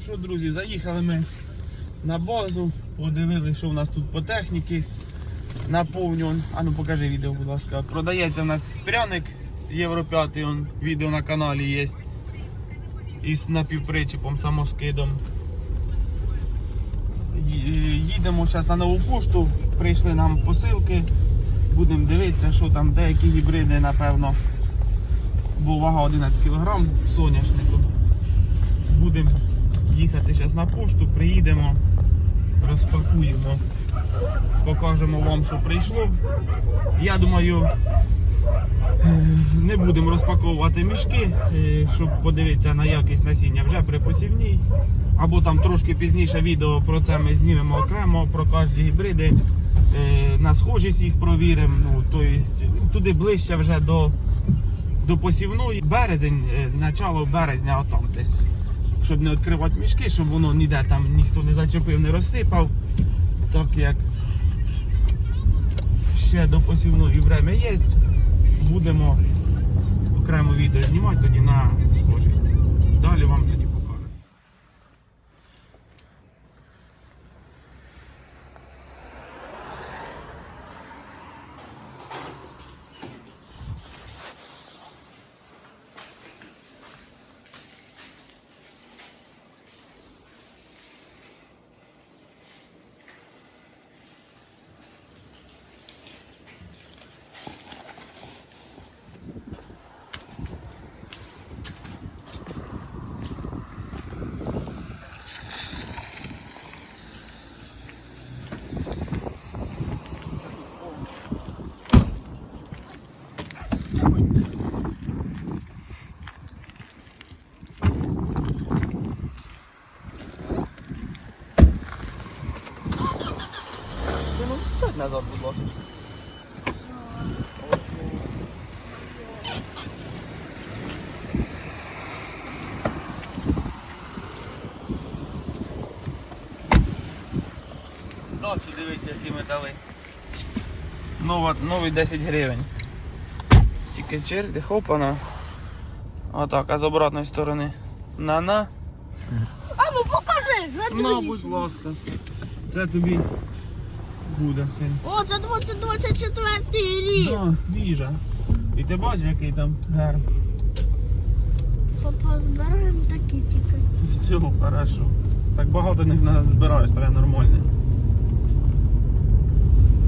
Що, друзі, заїхали ми на базу, подивилися, що в нас тут по техніці. Наповню. А ну покажи відео, будь ласка. Продається в нас пряник Євро 5, он, відео на каналі є. Із напівпричепом, самоскидом. Їдемо зараз на нову пошту, прийшли нам посилки. Будемо дивитися, що там, деякі гібриди, напевно. Бо вага 11 кг соняшнику. Будемо їхати зараз на пошту, приїдемо, розпакуємо, покажемо вам, що прийшло. Я думаю, не будемо розпаковувати мішки, е, щоб подивитися на якість насіння вже при посівній. Або там трошки пізніше відео про це ми знімемо окремо, про кожні гібриди. Е, На схожість їх провіримо. Ну, тобто, туди ближче вже до, до посівної. Березень, е, начало березня, отам десь. Щоб не відкривати мішки, щоб воно ніде там ніхто не зачепив, не розсипав. Так як ще до посівної время є, будемо окремо відео знімати тоді на схожість. Далі вам назад, будь ласка. Здачі дивіться, які ми дали. Нова, новий 10 гривень. Тільки черги, хопана. Отак, а з обратної сторони. На-на. А ну покажи, На, будь ласка. Це тобі буде. О, це 2024 рік. Да, свіжа. І ти бачиш, який там гарний. Папа, збираємо такі тільки. Все, хорошо. Так багато них не збираєш, треба нормально.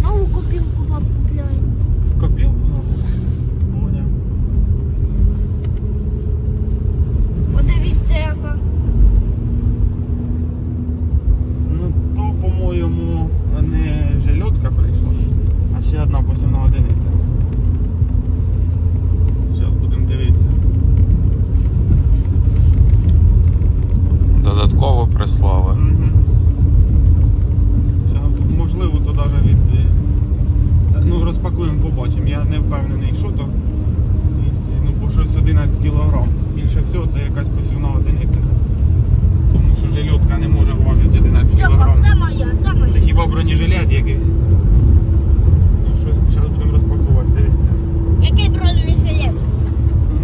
Нову копілку пап купляє. Копілку нову. Поняв. Подивіться, яка. Ну то, по-моєму, не жильотка прийшла, а ще одна посівна одиниця. Зараз будемо дивитися. Додатково прислали. Угу. Можливо, то навіть від. е, Ну, розпакуємо, побачимо. Я не впевнений, що то. Ну, бо щось 11 кг. Більше всього це якась посівна одиниця. Тому що жильотка не може важити 11 Все, пап, кг. це моя, це Це хіба бронежилет якийсь. Ну щось зараз будемо розпакувати, дивіться. Який бронежилет?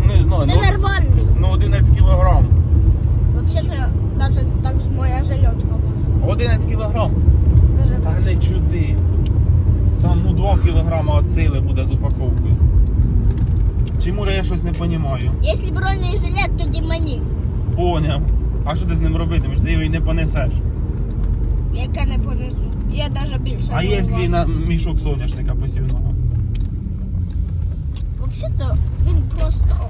Не знаю, Це ну, нормальний. ну 11 кг. Взагалі, навіть так моя жильотка може. 11 кг. Даже Та не чуди. Там ну 2 кг від сили буде з упаковкою. Чи може я щось не розумію? Якщо бронежилет, тоді мені. Поняв. А що ти з ним робитимеш? Ти його і не понесеш. Яке не понесу. Я навіть більше. А не якщо на мішок соняшника посівного? Взагалі-то він просто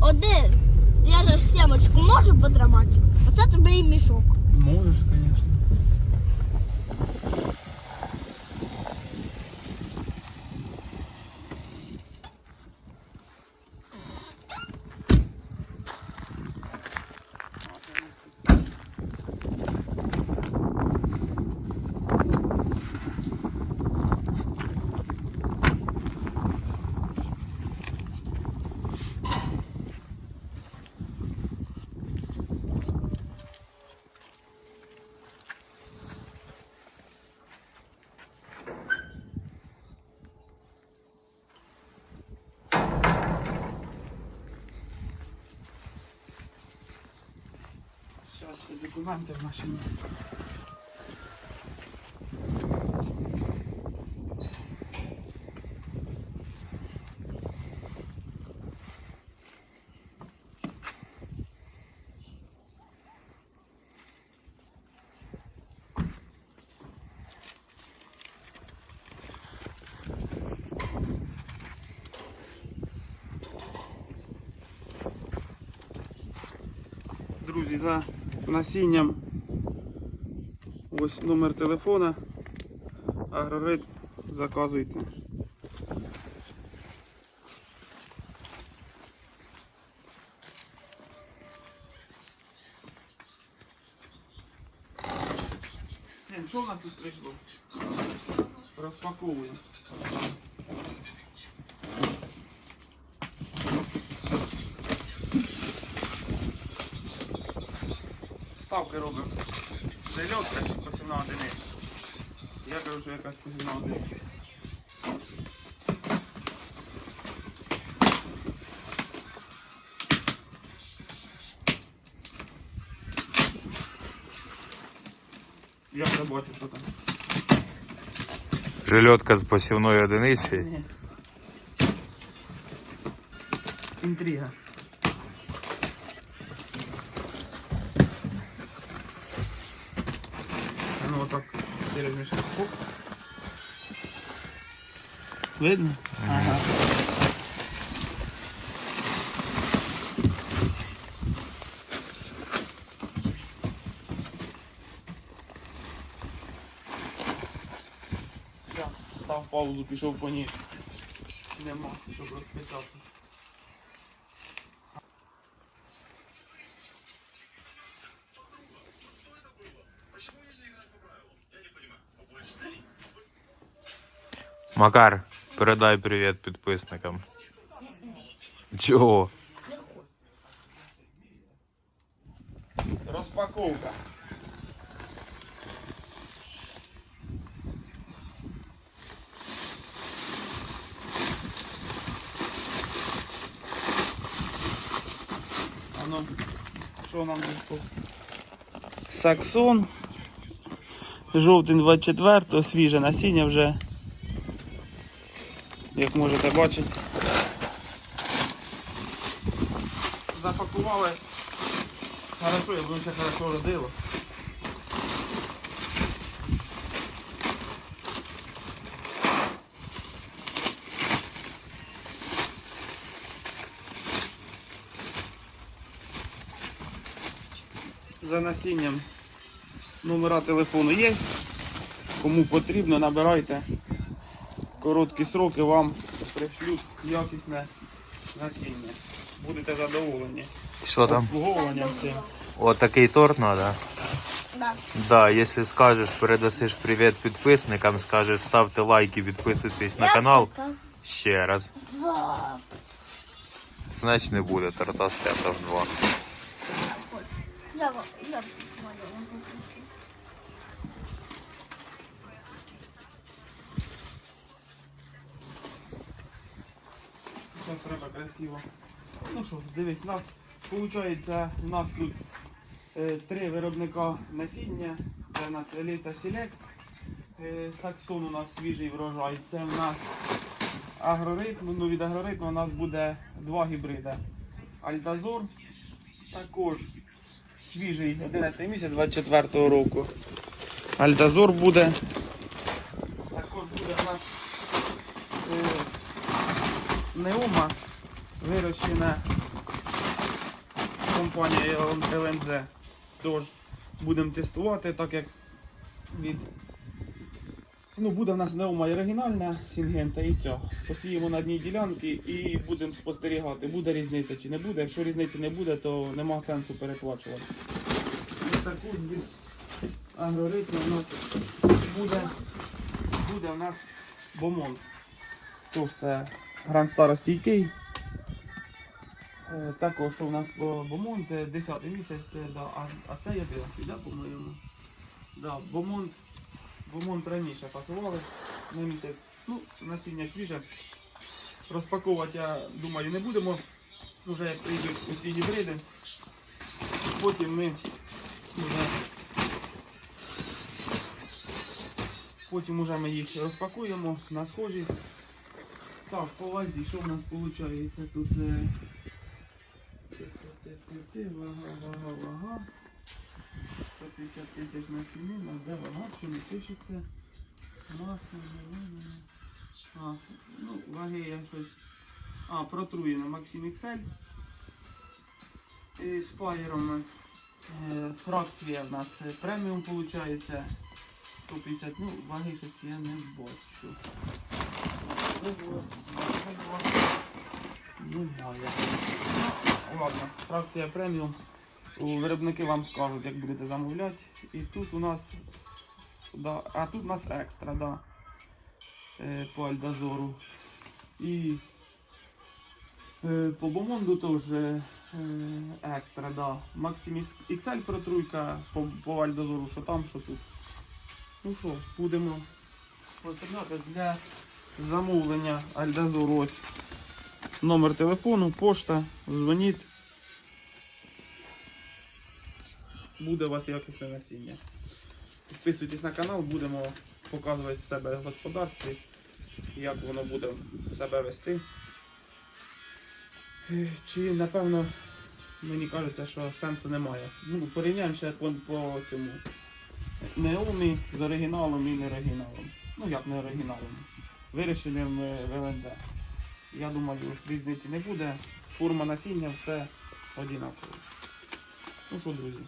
один. Я же сімочку можу подрамати. Оце тобі і мішок. Можеш, звісно. Це документи в машині. Друзі, за насінням ось номер телефона. Агрорит заказуйте. Що в нас тут прийшло? Розпаковуємо. Ставки робимо. Зельотка чи посівна одиниця. Я кажу, що якась посівна одиниця. Я вже бачу, що там. Жильотка з посівної одиниці. Інтрига. А отак через мішок. Видно? Ага. Став паузу, пішов по ній. Нема, щоб розписати. Макар, передай привіт підписникам. Чого? Розпаковка. А ну, що нам тут? Саксон. Жовтень 24, свіже насіння вже. Як можете бачити. Запакували Хорошо, я думаю, ще хорошо родило. За насінням номера телефону є. Кому потрібно, набирайте. Короткі сроки вам пришлють якісне насіння. Будете задоволені. Що там? Обслуговуванням цим. От такий торт треба. Да. Да, якщо скажеш, передасиш привіт підписникам, скажеш ставте лайки, підписуйтесь на канал. Ще раз. Значить не буде торта з Тетов 2. Я, я красиво. Ну що, дивись, у нас виходить, у нас тут е, три виробника насіння. Це у нас Еліта Select. Е, Саксон у нас свіжий врожай. Це у нас агроритм. Ну, від агроритму у нас буде два гібриди. Альдазор також свіжий 11 місяць 24 року. Альдазор буде. Також буде у нас е, Неума вирощена компанією ЛНЗ. Тож будемо тестувати, так як від. Ну, буде в нас Неума і оригінальна Сінгента і ця. Посіємо на одній ділянці і будемо спостерігати, буде різниця чи не буде. Якщо різниці не буде, то нема сенсу переплачувати. І також від агроритму у нас буде, буде в нас бомон. Тож це Гранд старостійкий. Е, Також у нас бо- Бомонт е, 10 місяць, е, да, а, а це 11, да, по-моєму. Да, Бомонт, Бомонт раніше пасували на місяць. Ну, насіння свіже. Розпаковувати, я думаю, не будемо. Вже як прийдуть усі гібриди. Потім ми Буде. Потім уже ми їх розпакуємо на схожість. Так, по вазі, що в нас виходить? Тут е... ти-ти-ти-ти, вага, вага, вага. 150 тисяч на ціні, на де вага, що не пишеться. Маса, зелена. А, ну, ваги я щось. А, протруєно Maxim XL. І з фаєром е, фракція в нас е, преміум виходить. 150, ну, ваги щось я не бачу. Немає. Ладно, фракція преміум. Виробники вам скажуть, як будете замовляти. І тут у нас. Да, а тут у нас екстра, да. Е, по Альдазору. І е, по Бомонду теж е, екстра, да. Maximis XL протруйка по, по Альдазору, що там, що тут. Ну що, будемо розставляти для замовлення Альдазору. Ось номер телефону, пошта, дзвоніть. Буде у вас якісне насіння. Підписуйтесь на канал, будемо показувати себе в господарстві, як воно буде себе вести. Е, Чи напевно мені кажеться, що сенсу немає. Ну, порівняємо ще по, по цьому неомі з оригіналом і неоригіналом. Ну як не оригіналом. Вирішенням е, ВЛНД. Я думаю, різниці не буде. Форма насіння все однаково. Ну що, друзі,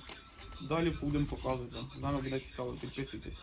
далі будемо показувати. Нам буде цікаво, підписуйтесь.